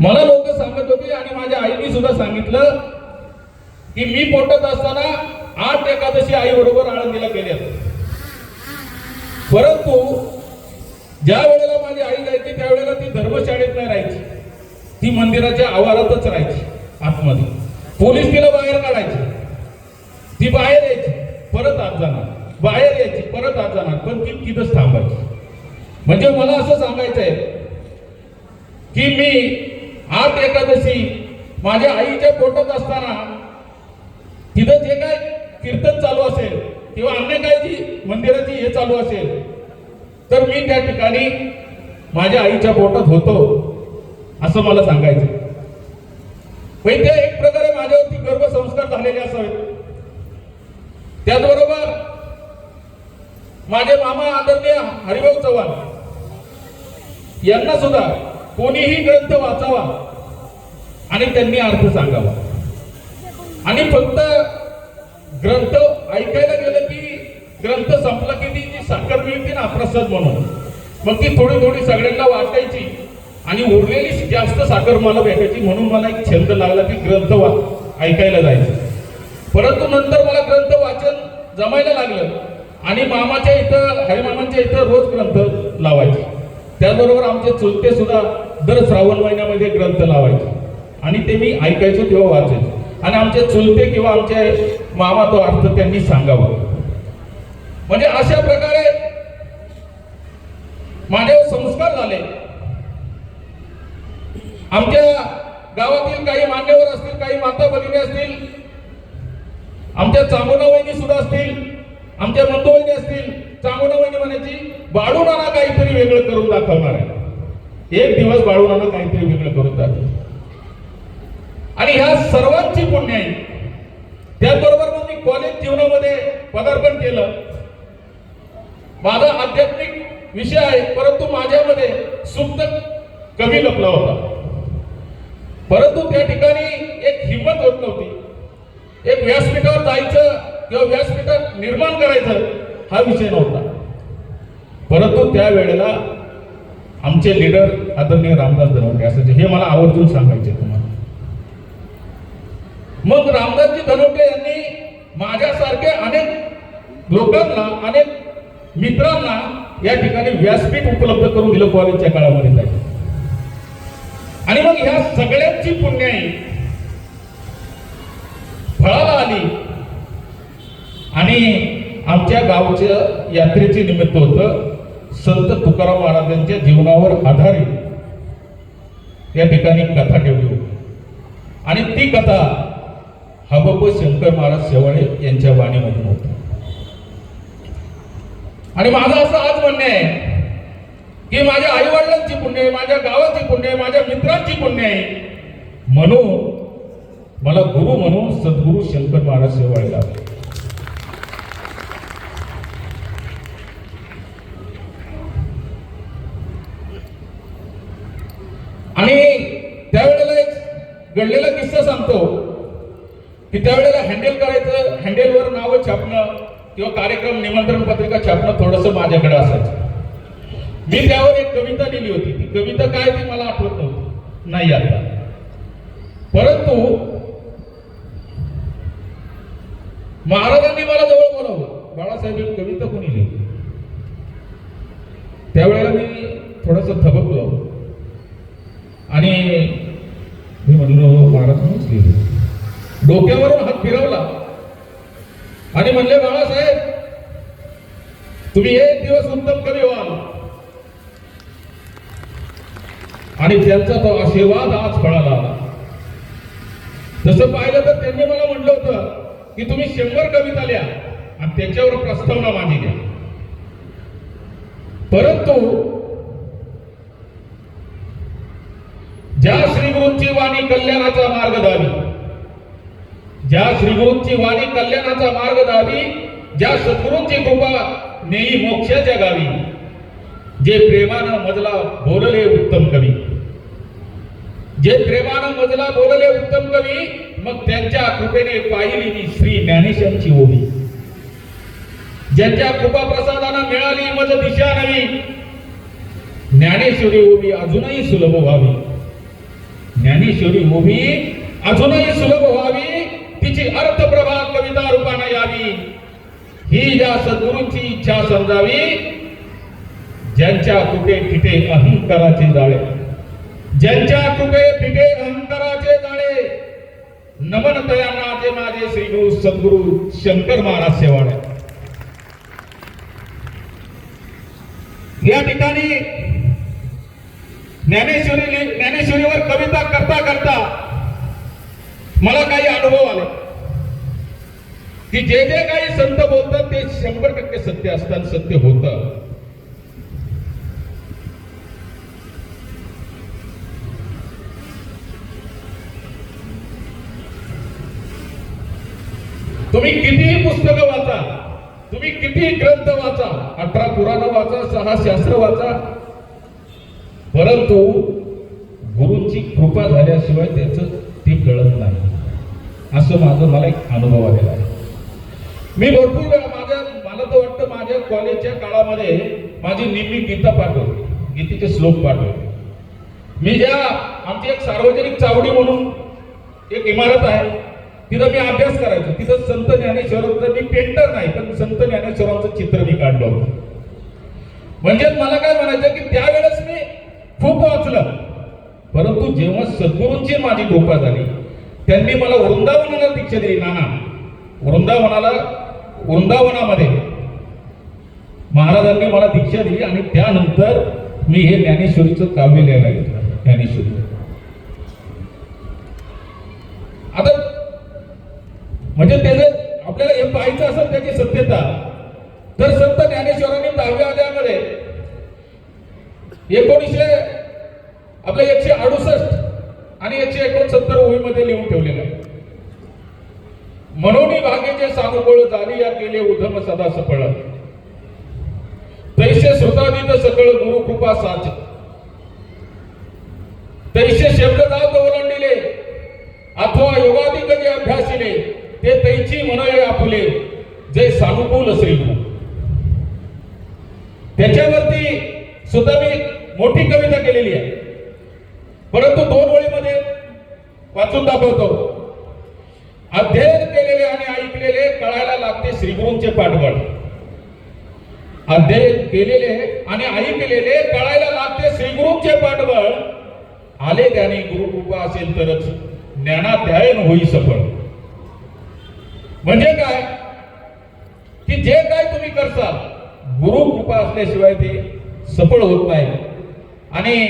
मला लोक सांगत होते आणि माझ्या आईने सुद्धा सांगितलं की मी पोटत असताना आठ एकादशी आई बरोबर आळंदीला गेले परंतु ज्या वेळेला माझी आई जायची त्यावेळेला ती धर्मशाळेत नाही राहायची. ती मंदिराच्या आवारातच राहायची आतमध्ये. पोलीस तिला बाहेर काढायचे. ती बाहेर यायची परत आत जाणार. बाहेर यायची परत आत जाणार पण ती तिथंच थांबायची. म्हणजे मला असं सांगायचं आहे की मी आठ एकादशी माझ्या आईच्या पोटात असताना तिथं जे काय कीर्तन चालू असेल किंवा अन्य काय जी मंदिराची हे चालू असेल तर मी त्या ठिकाणी माझ्या आईच्या पोटात होतो असं मला सांगायचं. वैद्य ते एक प्रकारे माझ्यावरती गर्भसंस्कार झालेले असावेत. त्याचबरोबर माझे मामा आदरणीय हरिभाऊ चव्हाण यांना सुद्धा कोणीही ग्रंथ वाचावा आणि त्यांनी अर्थ सांगावा. आणि फक्त ग्रंथ ऐकायला गेलं की ग्रंथ संपला की ती जी साखर मिळते ना प्रसाद म्हणून मग ती थोडी थोडी सगळ्यांना वाटायची आणि उरलेली जास्त साखर मला भेटायची म्हणून मला एक छंद लागला की ग्रंथ वा ऐकायला जायचं. परंतु नंतर मला ग्रंथ वाचन जमायला लागलं आणि मामाच्या इथं हरिमामांच्या इथं रोज ग्रंथ लावायचे. त्याचबरोबर आमचे चुलते सुद्धा दर श्रावण महिन्यामध्ये ग्रंथ लावायचे. आणि ते मी ऐकायचो तेव्हा वाचायचो. आणि आमचे चुलते किंवा आमचे मामा तो अर्थ त्यांनी सांगावा. म्हणजे अशा प्रकारे माझ्यावर संस्कार झाले. आमच्या गावातील काही मान्यवर असतील काही माता भगिनी असतील आमच्या चांगोना वहिनी सुद्धा असतील आमच्या मंदू वहिनी असतील चांगोना वहिनी म्हणायची बाळू नाना काहीतरी वेगळं करून दाखवणार आहे. एक दिवस बाळू काहीतरी वेगळं करून जात आणि ह्या सर्वांची पुण्य आहे. त्याचबरोबर मग मी कॉलेज जीवनामध्ये पदार्पण केलं. माझा आध्यात्मिक विषय आहे परंतु माझ्यामध्ये सुप्त कमी लपला होता. परंतु त्या ठिकाणी एक हिंमत होत नव्हती. एक व्यासपीठावर जायचं किंवा व्यासपीठात निर्माण करायचं हा विषय नव्हता. परंतु त्या वेळेला आमचे लीडर आदरणीय रामदास धनवटे असायचे. हे मला आवर्जून सांगायचे तुम्हाला. मग रामदासजी धनवटे यांनी माझ्यासारखे अनेक लोकांना अनेक मित्रांना या ठिकाणी व्यासपीठ उपलब्ध करून दिलं कॉलेजच्या काळामध्ये जायचं. आणि मग ह्या सगळ्यांची पुण्याई फळाला आली. आणि आमच्या गावच्या यात्रेचे निमित्त होतं. संत तुकाराम महाराजांच्या जीवनावर आधारित या ठिकाणी कथा ठेवली होती. आणि ती कथा हबप शंकर महाराज शेवाळे यांच्या वाणीमधून होती. आणि माझं असं आज म्हणणे आहे की माझ्या आई वडिलांची पुण्य आहे माझ्या गावाची पुण्य आहे माझ्या मित्रांची पुण्य आहे. म्हणून मला गुरु म्हणून सद्गुरु शंकर महाराज शेवाळे लागले आणि त्यावेळेला एक घडलेला किस्सा सांगतो. की त्यावेळेला हँडल करायचं हँडलवर नावं छापणं किंवा कार्यक्रम निमंत्रण पत्रिका छापणं थोडंसं माझ्याकडे असायचं. मी त्यावर एक कविता लिहिली होती. ती कविता काय ती मला आठवत नव्हती. नाही आता. परंतु महाराजांनी मला जवळ बोलावलं. बाळासाहेब कविता कोणी लिहिली? त्यावेळेला मी थोडस थबकलो आणि मी म्हणलो महाराजांनीच लिहिली डोक्यावरून हात फिरवला. आणि म्हणले बाळासाहेब तुम्ही एक दिवस उत्तम कवी व्हाल. आणि त्यांचा तो आशीर्वाद आज फळाला. आला तसं पाहिलं तर त्यांनी मला म्हटलं होतं की तुम्ही शंभर कविता लिहा आणि त्याच्यावर प्रस्तावना माझी घ्या. परंतु ज्या श्रीगुरूंची वाणी कल्याणाचा मार्ग दावी ज्या श्रीगुरूंची वाणी कल्याणाचा मार्ग दावी ज्या सद्गुरूंची कृपा नेई मोक्षाच्या गावी जे प्रेमानं मजला बोलले उत्तम कवी. जे प्रेमानं मजला बोलले उत्तम कवी मग त्यांच्या कृपेने पाहिली मी श्री ज्ञानेशांची ओवी ज्यांच्या कृपा प्रसादानं मिळाली मज दिशा नवी ज्ञानेश्वरी ओवी अजूनही सुलभ व्हावी. ज्ञानेश्वरी उभी अजूनही सुलभ व्हावी. तिची अर्थप्रभा कविता रूपाने यावी. ही ज्या सद्गुरूंची इच्छा समजावी ज्यांच्या कुठे फिटे अहंकाराचे जाळे. ज्यांच्या कुठे फिटे अहंकाराचे जाळे. नमन तयांना जे माझे श्री गुरु सद्गुरु शंकर महाराज शेवाळे या ठिकाणी ज्ञानेश्वरी ज्ञानेश्वरीवर कविता करता करता मला काही अनुभव आले. की जे जे काही संत बोलतात ते शंभर टक्के सत्य असतात सत्य होतं. तुम्ही कितीही पुस्तकं वाचा तुम्ही किती ग्रंथ वाचा अठरा पुराण वाचा सहा शास्त्र वाचा परंतु गुरुंची कृपा झाल्याशिवाय त्याचं ते कळत नाही. असं माझं मला एक अनुभव आलेला आहे. मी भरपूर वेळा माझ्या मला तर वाटतं माझ्या कॉलेजच्या काळामध्ये माझी नेहमी गीता पाठ होती गीतेचे श्लोक पाठ होते मी ज्या आमची एक सार्वजनिक चावडी म्हणून एक इमारत आहे तिथं मी अभ्यास करायचो. तिथं संत ज्ञानेश्वरांचं मी पेंटर नाही पण संत ज्ञानेश्वरांचं चित्र मी काढलं होतं. म्हणजे मला काय म्हणायचं की त्यावेळेस मी खूप वाचलं. परंतु जेव्हा सद्गुरूंची माझी कृपा झाली त्यांनी मला वृंदावनाला दीक्षा दिली नाना वृंदावनाला वृंदावनामध्ये. महाराजांनी मला दीक्षा दिली आणि त्यानंतर मी हे ज्ञानेश्वरीचं काव्य लिहायला घेतलं ज्ञानेश्वरी. आता म्हणजे त्याचं आपल्याला हे पाहायचं असेल त्याची सत्यता तर संत ज्ञानेश्वरांनी दहाव्या अध्यायामध्ये एकोणीसशे आपल्या एकशे अडुसष्ट आणि एकशे एकोणसत्तर ओळीमध्ये लिहून ठेवलेलं आहे. म्हणून भागेचे सानुकूळ झाली या केले उधम सदा सफळ. तैसे स्वतःदित सकळ गुरु कृपा साच. तैसे शब्द दात ओलांडिले अथवा योगाधिक जे अभ्यासिले ते तैची मनये आपुले जे सानुकूल श्रीगुरु त्याच्यावरती सुद्धा मी मोठी कविता केलेली आहे. परंतु दोन ओळीमध्ये वाचून दाखवतो. अध्यय केलेले आणि ऐकलेले कळायला लागते श्रीगुरूंचे पाठबळ. अध्ययन केलेले आणि ऐकलेले कळायला लागते श्रीगुरूंचे पाठबळ. आले त्याने गुरुकृपा असेल तरच ज्ञानाध्यायन होई सफळ. म्हणजे काय? की जे काय तुम्ही करसाल गुरु कृपा असल्याशिवाय ते सफळ होत नाही. आणि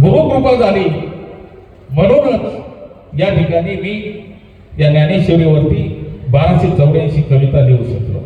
गुरु कृपा झाली म्हणूनच या ठिकाणी मी या ज्ञानेश्वरीवरती बाराशे चौऱ्याऐंशी कविता लिहू शकलो